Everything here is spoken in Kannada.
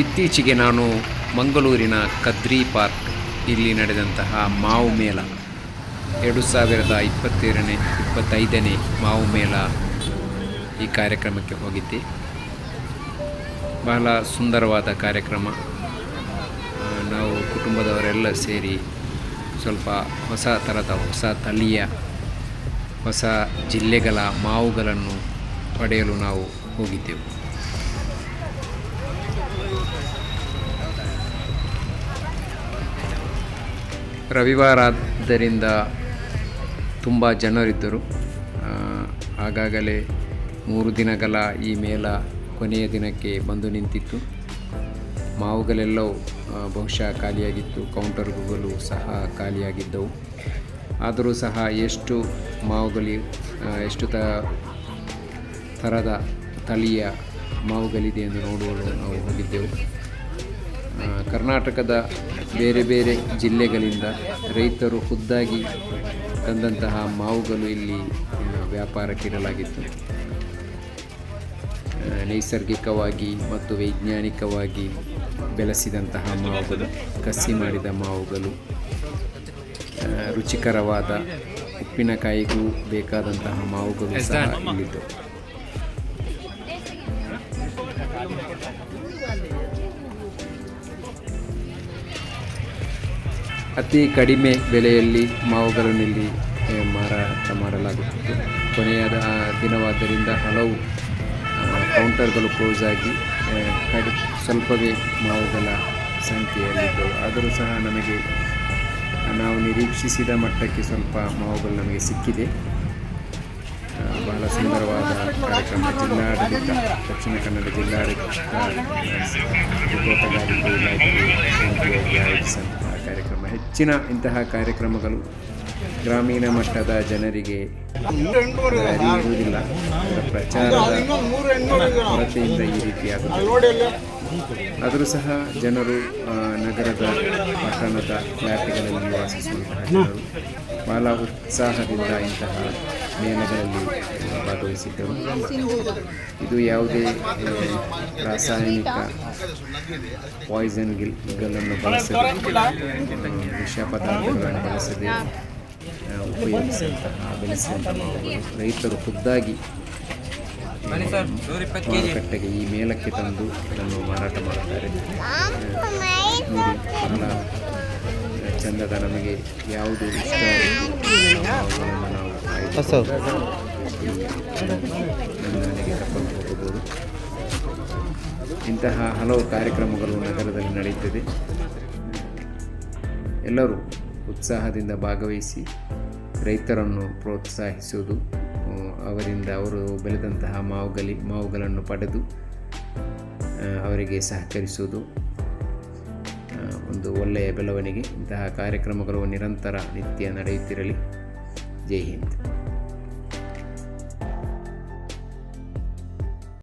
ಇತ್ತೀಚೆಗೆ ನಾನು ಮಂಗಳೂರಿನ ಕದ್ರಿ ಪಾರ್ಕ್ ಇಲ್ಲಿ ನಡೆದಂತಹ ಮಾವು ಮೇಳ. ಎರಡು ಸಾವಿರದ ಇಪ್ಪತ್ತೇಳನೇ, ಇಪ್ಪತ್ತೈದನೇ ಮಾವು ಮೇಳ ಈ ಕಾರ್ಯಕ್ರಮಕ್ಕೆ ಹೋಗಿದ್ದೆ. ಬಹಳ ಸುಂದರವಾದ ಕಾರ್ಯಕ್ರಮ. ನಾವು ಕುಟುಂಬದವರೆಲ್ಲ ಸೇರಿ ಸ್ವಲ್ಪ ಹೊಸ ಥರದ ಹೊಸ ತಳಿಯ, ಹೊಸ ಜಿಲ್ಲೆಗಳ ಮಾವುಗಳನ್ನು ಪಡೆಯಲು ನಾವು ಹೋಗಿದ್ದೆವು. ರವಿವಾರ ಆದ್ದರಿಂದ ತುಂಬ ಜನರಿದ್ದರು. ಆಗಾಗಲೇ ಮೂರು ದಿನಗಳ ಈ ಮೇಲ ಕೊನೆಯ ದಿನಕ್ಕೆ ಬಂದು ನಿಂತಿತ್ತು. ಮಾವುಗಳೆಲ್ಲವೂ ಬಹುಶಃ ಖಾಲಿಯಾಗಿತ್ತು. ಕೌಂಟರ್ಗಳು ಸಹ ಖಾಲಿಯಾಗಿದ್ದವು. ಆದರೂ ಸಹ ಎಷ್ಟು ಮಾವುಗಳಿ ಎಷ್ಟು ತ ಥರದ ತಳಿಯ ಮಾವುಗಳಿದೆ ಎಂದು ನೋಡಲು ನಾವು ಹೋಗಿದ್ದೆವು. ಕರ್ನಾಟಕದ ಬೇರೆ ಬೇರೆ ಜಿಲ್ಲೆಗಳಿಂದ ರೈತರು ಖುದ್ದಾಗಿ ತಂದಂತಹ ಮಾವುಗಳು ಇಲ್ಲಿ ವ್ಯಾಪಾರಕ್ಕಿಡಲಾಗಿತ್ತು ನೈಸರ್ಗಿಕವಾಗಿ ಮತ್ತು ವೈಜ್ಞಾನಿಕವಾಗಿ ಬೆಳೆಸಿದಂತಹ ಮಾವುಗಳು, ಕಸಿ ಮಾಡಿದ ಮಾವುಗಳು ರುಚಿಕರವಾದ ಉಪ್ಪಿನಕಾಯಿಗೂ ಬೇಕಾದಂತಹ ಮಾವುಗಳು ಸಹ ಇಲ್ಲಿದ್ದವು ಅತಿ ಕಡಿಮೆ ಬೆಲೆಯಲ್ಲಿ ಮಾವುಗಳನ್ನು ಇಲ್ಲಿ ಮಾರಾಟ ಮಾಡಲಾಗುತ್ತಿತ್ತು. ಕೊನೆಯಾದ ದಿನವಾದ್ದರಿಂದ ಹಲವು ಕೌಂಟರ್ಗಳು ಕ್ಲೋಸ್ ಆಗಿ ಕಡಿ, ಸ್ವಲ್ಪವೇ ಮಾವುಗಳ ಸಂಖ್ಯೆಯಲ್ಲಿದ್ದವು. ಆದರೂ ಸಹ ನಮಗೆ, ನಾವು ನಿರೀಕ್ಷಿಸಿದ ಮಟ್ಟಕ್ಕೆ ಸ್ವಲ್ಪ ಮಾವುಗಳು ನಮಗೆ ಸಿಕ್ಕಿದೆ. ಬಹಳ ಸುಂದರವಾದ ಕಾರ್ಯಕ್ರಮ. ಜಿಲ್ಲಾಡಳಿತ, ದಕ್ಷಿಣ ಕನ್ನಡ ಜಿಲ್ಲಾಡಳಿತ ತೋಟಗಾರಿಕೆ ಇಲಾಖೆ ಹೆಚ್ಚಿನ ಇಂತಹ ಕಾರ್ಯಕ್ರಮಗಳು ಗ್ರಾಮೀಣ ಮಟ್ಟದ ಜನರಿಗೆ ಅರಿಯುವುದಿಲ್ಲ ಪ್ರಚಾರದ ಕೊರತೆಯಿಂದ ಈ ರೀತಿಯಾಗುತ್ತದೆ ಆದರೂ ಸಹ ಜನರು ನಗರದ ಪಟ್ಟಣದ ವ್ಯಾಪ್ತಿಗಳಲ್ಲಿ ವಾಸಿಸುವಂತಹ ಜನರು ಬಹಳ ಉತ್ಸಾಹದಿಂದ ಇಂತಹ ಮೇಳಗಳಲ್ಲಿ ಭಾಗವಹಿಸಿದ್ದರು ಇದು ಯಾವುದೇ ರಾಸಾಯನಿಕ ಪಾಯ್ಸನ್ ಗಿಲ್ಗಳನ್ನು ಬಳಸದೆ ವಿಷ ಪದಾರ್ಥಗಳನ್ನು ಬಳಸದೆ ಉಪಯೋಗಿಸಿದಂತಹ ಬೆಳೆಸಿದಂತಹ ರೈತರು ಖುದ್ದಾಗಿ ಮಾರುಕಟ್ಟೆಗೆ ಈ ಮೇಲಕ್ಕೆ ತಂದು ಇದನ್ನು ಮಾರಾಟ ಮಾಡುತ್ತಾರೆ. ಚಂದದ ನಮಗೆ ಯಾವುದು ಇಷ್ಟ ಅವುಗಳನ್ನು ನಾವು ಮನೆಗೆ ಕರ್ಕೊಂಡು ಹೋಗಬಹುದು ಇಂತಹ ಹಲವು ಕಾರ್ಯಕ್ರಮಗಳು ನಗರದಲ್ಲಿ ನಡೆಯುತ್ತದೆ. ಎಲ್ಲರೂ ಉತ್ಸಾಹದಿಂದ ಭಾಗವಹಿಸಿ ರೈತರನ್ನು ಪ್ರೋತ್ಸಾಹಿಸುವುದು ಅವರಿಂದ ಅವರು ಬೆಳೆದಂತಹ ಮಾವುಗಲಿ ಮಾವುಗಳನ್ನು ಪಡೆದು ಅವರಿಗೆ ಸಹಕರಿಸುವುದು. ಒಂದು ಒಳ್ಳೆಯ ಬೆಳವಣಿಗೆ. ಇಂತಹ ಕಾರ್ಯಕ್ರಮಗಳು ನಿರಂತರ ನಿತ್ಯ ನಡೆಯುತ್ತಿರಲಿ. ಜೈ ಹಿಂದ್.